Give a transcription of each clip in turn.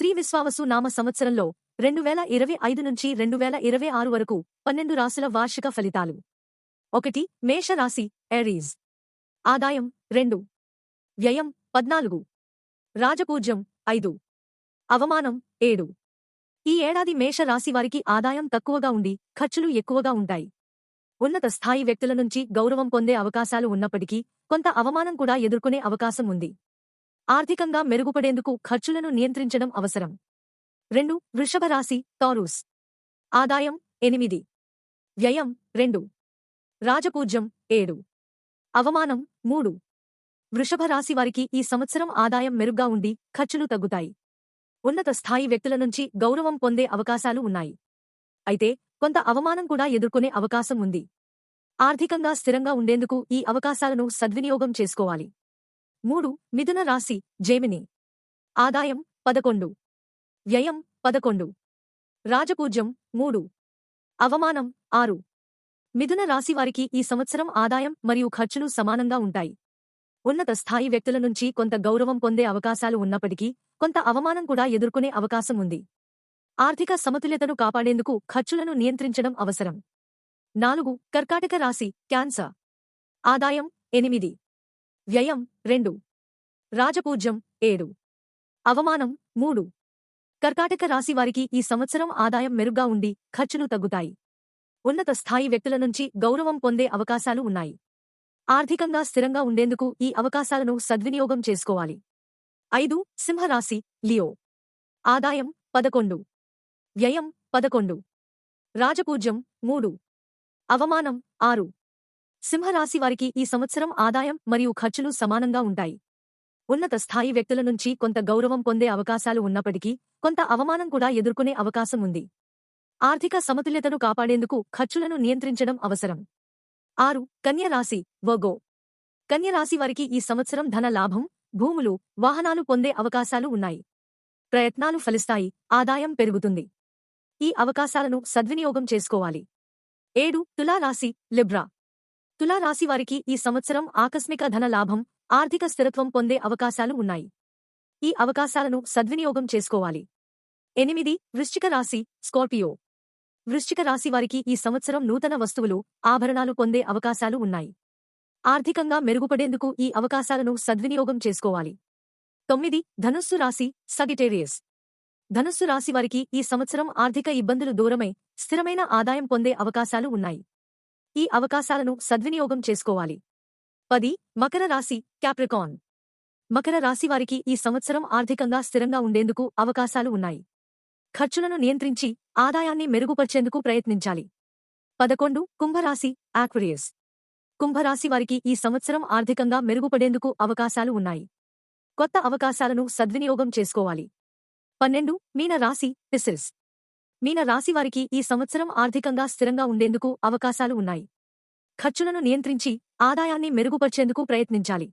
శ్రీ విశ్వావసు నామ సంవత్సరంలో రెండు వేల ఇరవై ఐదు నుంచి రెండు వేల ఇరవై ఆరు వరకు పన్నెండు రాశుల వార్షిక ఫలితాలు. ఒకటి మేషరాశి ఎరీజ్ ఆదాయం రెండు. వ్యయం పద్నాలుగు. రాజపూజ్యం ఐదు. అవమానం ఏడు. ఈ ఏడాది మేష రాశి వారికి ఆదాయం తక్కువగా ఉండి ఖర్చులు ఎక్కువగా ఉంటాయి. ఉన్నత స్థాయి వ్యక్తుల నుంచి గౌరవం పొందే అవకాశాలు ఉన్నప్పటికీ కొంత అవమానం కూడా ఎదుర్కొనే అవకాశం ఉంది. ఆర్థికంగా మెరుగుపడేందుకు ఖర్చులను నియంత్రించడం అవసరం. రెండు వృషభ రాశి టారూస్. ఆదాయం ఎనిమిది. వ్యయం రెండు. రాజపూజ్యం ఏడు. అవమానం మూడు. వృషభ రాశి వారికి ఈ సంవత్సరం ఆదాయం మెరుగ్గా ఉండి ఖర్చులు తగ్గుతాయి. ఉన్నత స్థాయి వ్యక్తుల నుంచి గౌరవం పొందే అవకాశాలు ఉన్నాయి. అయితే కొంత అవమానం కూడా ఎదుర్కొనే అవకాశం ఉంది. ఆర్థికంగా స్థిరంగా ఉండేందుకు ఈ అవకాశాలను సద్వినియోగం చేసుకోవాలి. మూడు మిథున రాశి జేమిని. ఆదాయం పదకొండు. వ్యయం పదకొండు. రాజపూజ్యం మూడు. అవమానం ఆరు. మిథున రాశి వారికి ఈ సంవత్సరం ఆదాయం మరియు ఖర్చులు సమానంగా ఉంటాయి. ఉన్నత స్థాయి వ్యక్తుల నుంచి కొంత గౌరవం పొందే అవకాశాలు ఉన్నప్పటికీ కొంత అవమానం కూడా ఎదుర్కొనే అవకాశం ఉంది. ఆర్థిక సమతుల్యతను కాపాడేందుకు ఖర్చులను నియంత్రించడం అవసరం. నాలుగు కర్కాటక రాశి క్యాన్సర్. ఆదాయం ఎనిమిది. వ్యయం రెండు. రాజపూజ్యం ఏడు. అవమానం మూడు. కర్కాటక రాశివారికి ఈ సంవత్సరం ఆదాయం మెరుగ్గా ఉండి ఖర్చులు తగ్గుతాయి. ఉన్నత స్థాయి వ్యక్తుల నుంచి గౌరవం పొందే అవకాశాలు ఉన్నాయి. ఆర్థికంగా స్థిరంగా ఉండేందుకు ఈ అవకాశాలను సద్వినియోగం చేసుకోవాలి. ఐదు. సింహరాశి లియో. ఆదాయం పదకొండు. వ్యయం పదకొండు. రాజపూజ్యం మూడు. అవమానం ఆరు. సింహరాశి వారికి ఈ సంవత్సరం ఆదాయం మరియు ఖర్చులు సమానంగా ఉంటాయి. ఉన్నత స్థాయి వ్యక్తుల నుంచి కొంత గౌరవం పొందే అవకాశాలు ఉన్నప్పటికీ కొంత అవమానం కూడా ఎదుర్కొనే అవకాశం ఉంది. ఆర్థిక సమతుల్యతను కాపాడేందుకు ఖర్చులను నియంత్రించడం అవసరం. ఆరు కన్యరాశి వగో కన్యరాశి వారికి ఈ సంవత్సరం ధన లాభం భూములు వాహనాలు పొందే అవకాశాలు ఉన్నాయి. ప్రయత్నాలు ఫలిస్తాయి ఆదాయం పెరుగుతుంది. ఈ అవకాశాలను సద్వినియోగం చేసుకోవాలి. ఏడు తులారాశి లిబ్రా. తులారాశి వారికి ఈ సంవత్సరం ఆకస్మిక ధన లాభం ఆర్థిక స్థిరత్వం పొందే అవకాశాలు ఉన్నాయి. ఈ అవకాశాలను సద్వినియోగం చేసుకోవాలి. ఎనిమిది వృశ్చిక రాశి స్కార్పియో. వృశ్చిక రాశి వారికి ఈ సంవత్సరం నూతన వస్తువులు ఆభరణాలు పొందే అవకాశాలు ఉన్నాయి. ఆర్థికంగా మెరుగుపడేందుకు ఈ అవకాశాలను సద్వినియోగం చేసుకోవాలి. తొమ్మిది ధనుస్సు రాశి సగిటేరియస్. ధనుస్సు రాశి వారికి ఈ సంవత్సరం ఆర్థిక ఇబ్బందులు దూరమై స్థిరమైన ఆదాయం పొందే అవకాశాలు ఉన్నాయి. ఈ అవకాశాలను సద్వినియోగం చేసుకోవాలి. పది మకర రాశి క్యాప్రికాన్ మకర రాశి వారికి ఈ సంవత్సరం ఆర్థికంగా స్థిరంగా ఉండేందుకు అవకాశాలు ఉన్నాయి. ఖర్చులను నియంత్రించి ఆదాయాన్ని మెరుగుపర్చేందుకు ప్రయత్నించాలి. పదకొండు కుంభరాశి ఆక్వరియస్ కుంభరాశి వారికి ఈ సంవత్సరం ఆర్థికంగా మెరుగుపడేందుకు అవకాశాలు ఉన్నాయి. కొత్త అవకాశాలను సద్వినియోగం చేసుకోవాలి. పన్నెండు మీన రాశి పిసిల్స్ మీన రాశి వారికి ఈ సంవత్సరం ఆర్థికంగా స్థిరంగా ఉండేందుకు అవకాశాలు ఉన్నాయి. ఖర్చులను నియంత్రించి ఆదాయాన్ని మెరుగుపర్చేందుకు ప్రయత్నించాలి.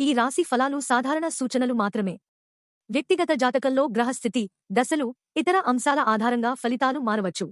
ఈ రాశి ఫలాలు సాధారణ సూచనలు మాత్రమే. వ్యక్తిగత జాతకంలో గ్రహస్థితి దశలు ఇతర అంశాల ఆధారంగా ఫలితాలు మారవచ్చు.